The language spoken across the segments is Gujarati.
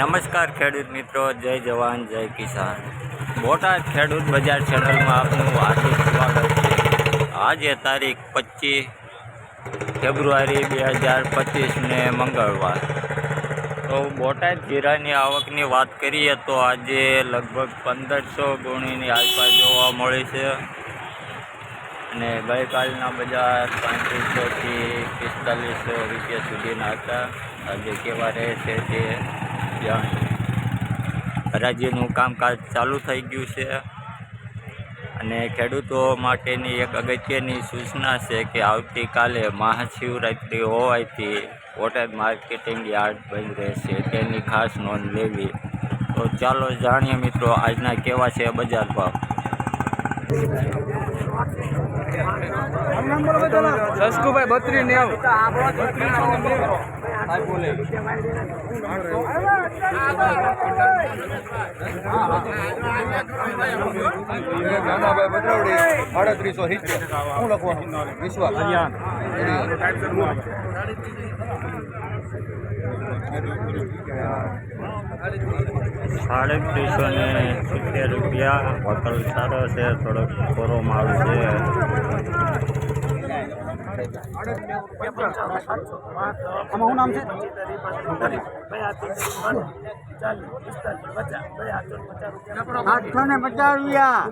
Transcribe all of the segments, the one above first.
નમસ્કાર ખેડૂત મિત્રો, જય જવાન, જય કિસાન. બોટાદ ખેડૂત બજાર ચેનલમાં આપનું હાર્દિક સ્વાગત છે. આજે તારીખ પચીસ ફેબ્રુઆરી બે હજાર પચીસને મંગળવાર. તો બોટાદ જીરાની આવકની વાત કરીએ તો આજે લગભગ પંદરસો ગુણીની આસપાસ જોવા મળી છે. અને ગઈકાલના બજાર પાંત્રીસોથી પિસ્તાલીસો રૂપિયા સુધીના હતા. આજે કેવા રહે છે તે જાણ રાજ્યનું કામકાજ ચાલુ થઈ ગયું છે. અને ખેડૂતો માટેની એક અગત્યની સૂચના છે કે આવતીકાલે મહાશિવરાત્રિ હોવાથી બોટાદ માર્કેટિંગ યાર્ડ બંધ રહેશે. તેની ખાસ નોંધ લેવી. તો ચાલો જાણીએ મિત્રો આજના કેવા છે બજાર ભાવ. સસકુભાઈ બત્રી નેવ. નાનાભાઈ બદરાવડી આડત્રીસો સિત્તેર શું લખવાનું વિશ્વાસ સાડત્રીસો ને સિત્તેર રૂપિયા. હોટલ સારો છે, થોડોક કોરો માલ છે. આમાં નામ છે પચાસ રૂપિયા.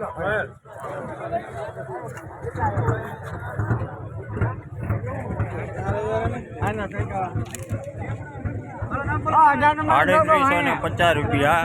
સાડત્રીસો ને પચાસ રૂપિયા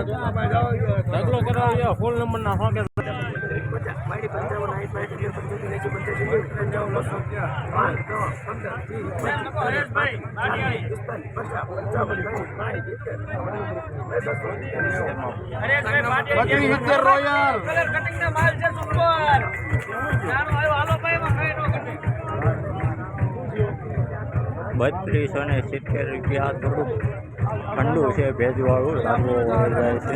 છે નંબર ઢગલો કરાવ્યો ફૂલ નંબર ના હોકે. બત્રીસ સિત્તેર રોયલ. બત્રીસો ને સિત્તેર રૂપિયા થોડુંક ઠંડુ છે ભેજવાળું લાંબો વહી જાય છે.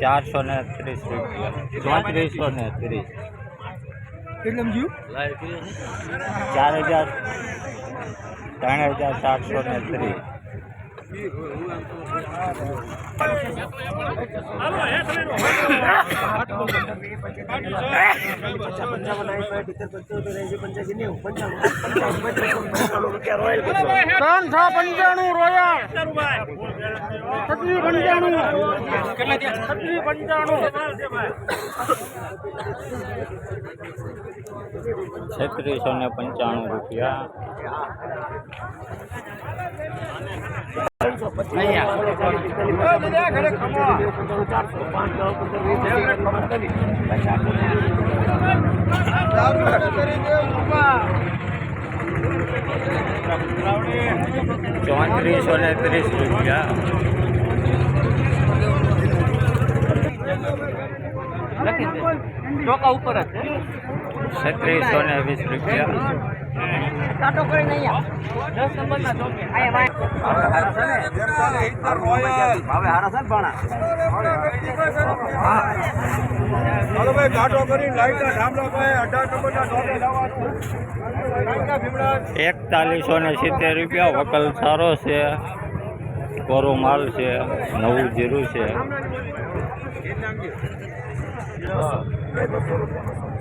ચારસો ને ત્રીસ રૂપિયા. ચોત્રીસો ને ત્રીસ. ચાર હજાર. ત્રણ હજાર સાતસો ને ત્રીસ. ત્રણ છ પંચાણું રોયલ છત્રી પંચાણું છત્રી પંચાણું છત્રીસો ને પંચાણું રૂપિયા ચોત્રીસો ને ત્રીસ રૂપિયા. ચોકા ઉપર જ. છત્રીસો ને વીસ રૂપિયા. એકતાલીસો ને સિત્તેર રૂપિયા. વકલ સારો છે. કોરો માલ છે. નવું જીરું છે.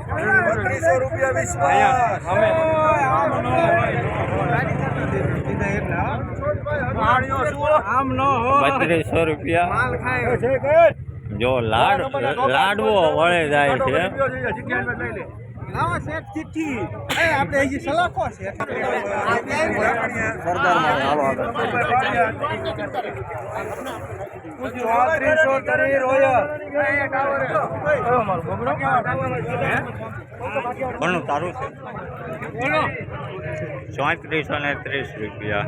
બત્રીસો રૂપિયા વિશ્વાસ બત્રીસો રૂપિયા. જો લાડ લાડવો વળે જાય છે. લાવો શેઠ ચિઠ્ઠી. એ આપણે હજી સલાખો છે ચોત્રીસો તરી રોયલ ઘણું સારું છે. ચોત્રીસો ને ત્રીસ રૂપિયા.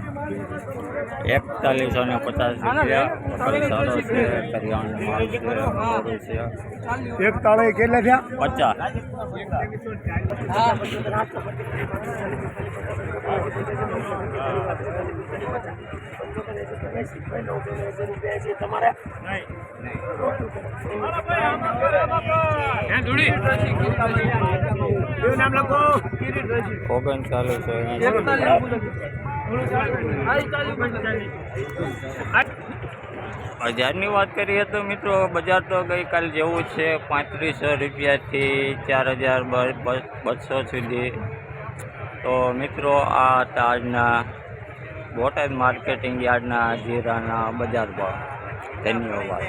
એકતાલીસો ને પચાસ રૂપિયા પણ સારો છે કરિયાણું માલ છે સારું છે એક તાળે કેટલા થયા પચાસ નામ લખો ઓગણચાલીસો બજારની વાત કરીએ તો મિત્રો બજાર તો ગઈકાલ જેવું છે. પાંત્રીસો રૂપિયાથી ચાર હજાર બસો સુધી. તો મિત્રો આ હતા આજના બોટાદ માર્કેટિંગ યાર્ડના જીરાના બજાર ભાવ. ધન્યવાદ.